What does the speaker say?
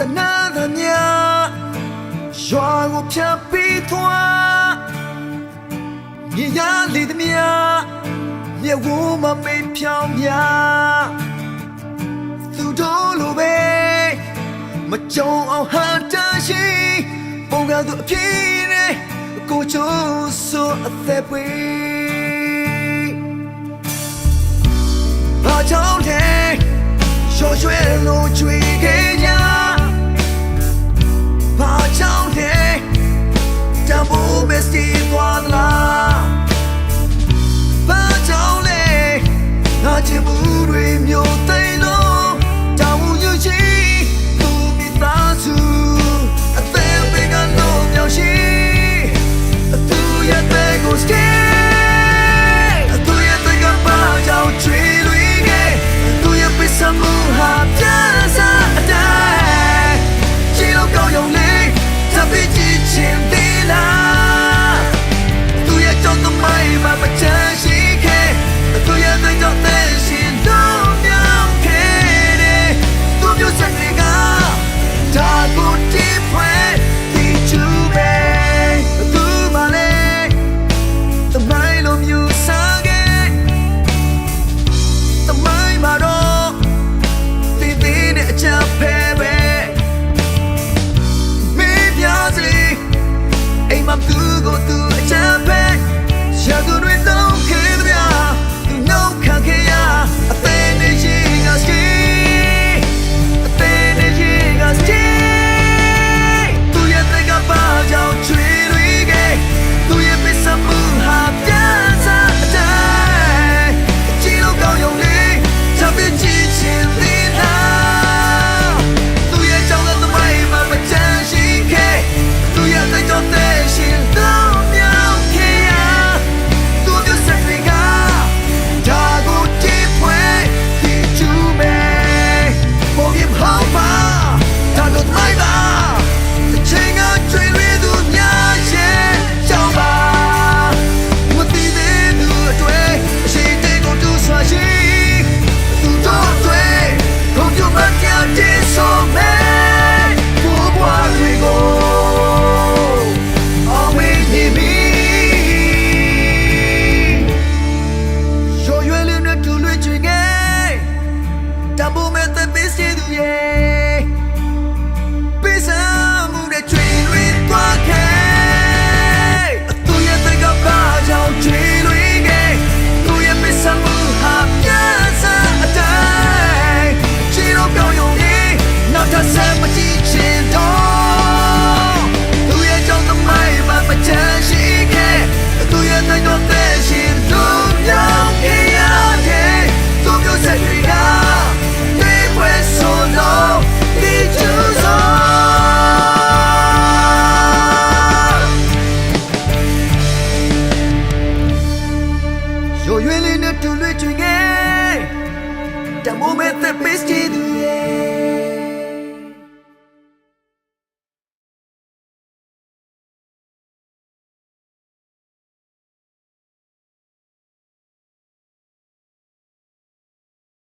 တနာသညာရွာကိုဖြတ်ပြီးသွားမြေရလေသမျှမြေဝမမေးဖြောင်းမြသူတို့လိုပဲမကြုံအောင်ဟန်တာရှိပုံကသူအပြည့်နဲ့ကိုချိုးဆိုအသက်ပွေဘာကြောင့်လဲရွှေရွှဲလို့ကြွေခဲ့ Yo yo elini tu lui chunge Tamo me te pestin